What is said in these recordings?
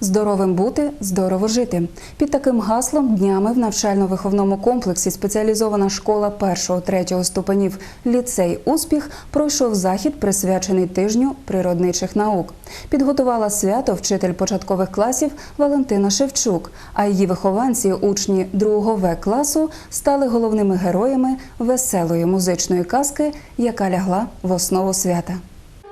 Здоровим бути, здорово жити. Під таким гаслом днями в навчально-виховному комплексі спеціалізована школа 1-3 ступенів ліцей Успіх пройшов захід, присвячений тижню природничих наук. Підготувала свято вчитель початкових класів Валентина Шевчук. А її вихованці, учні 2 В класу, стали головними героями веселої музичної казки, яка лягла в основу свята.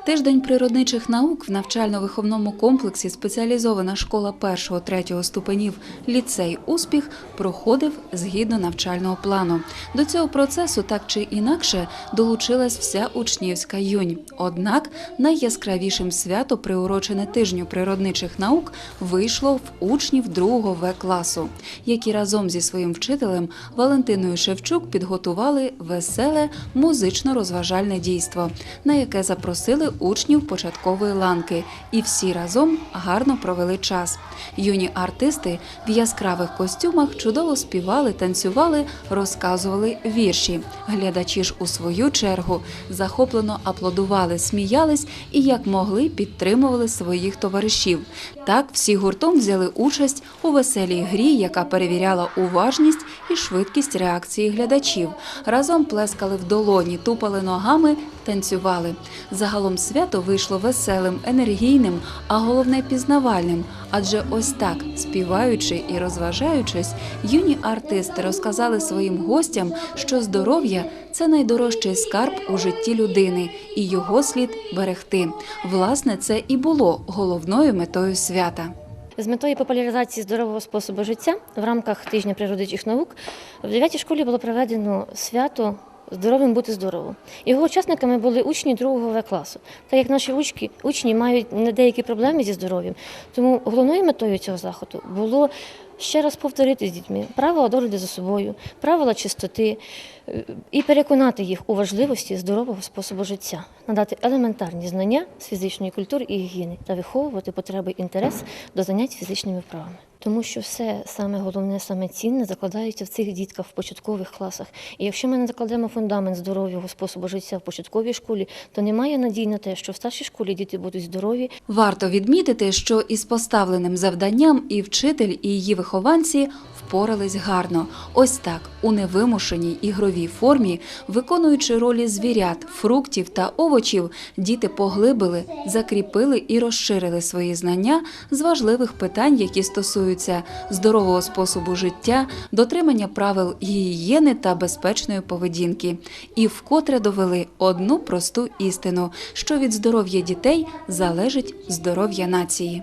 Тиждень природничих наук в навчально-виховному комплексі спеціалізована школа 1-3 ступенів ліцей Успіх проходив згідно навчального плану. До цього процесу так чи інакше долучилась вся учнівська юнь. Однак найяскравішим свято, приурочене тижню природничих наук, вийшло в учнів 2 В класу, які разом зі своїм вчителем Валентиною Шевчук підготували веселе музично-розважальне дійство, на яке запросили учнів початкової ланки, і всі разом гарно провели час. Юні артисти в яскравих костюмах чудово співали, танцювали, розказували вірші. Глядачі ж у свою чергу захоплено аплодували, сміялись і як могли підтримували своїх товаришів. Так всі гуртом взяли участь у веселій грі, яка перевіряла уважність і швидкість реакції глядачів. Разом плескали в долоні, тупали ногами, танцювали. Загалом свято вийшло веселим, енергійним, а головне пізнавальним. Адже ось так, співаючи і розважаючись, юні артисти розказали своїм гостям, що здоров'я це найдорожчий скарб у житті людини, і його слід берегти. Власне, це і було головною метою свята. З метою популяризації здорового способу життя в рамках тижня природничих наук в 9 школі було проведено свято Здоровим бути здорово. Його учасниками були учні другого В класу. Так як наші учні, учні мають деякі проблеми зі здоров'ям, тому головною метою цього заходу було ще раз повторити з дітьми правила догляду за собою, правила чистоти е, і переконати їх у важливості здорового способу життя, надати елементарні знання з фізичної культури і гігієни та виховувати потреби інтерес до занять фізичними вправами. Тому що все саме головне, саме цінне закладається в цих дітках в початкових класах. І якщо ми не закладемо фундамент здорового способу життя в початковій школі, то немає надій на те, що в старшій школі діти будуть здорові, Варто відмітити, що із поставленим завданням і вчитель, і її вихованці впорались гарно. Ось так, у невимушеній ігровій формі, виконуючи ролі звірят, фруктів та овочів, діти поглибили, закріпили і розширили свої знання з важливих питань, які стосуються здорового способу життя, дотримання правил гігієни та безпечної поведінки. І вкотре довели одну просту істину, що від здоров'я дітей залежить здоров'я нації.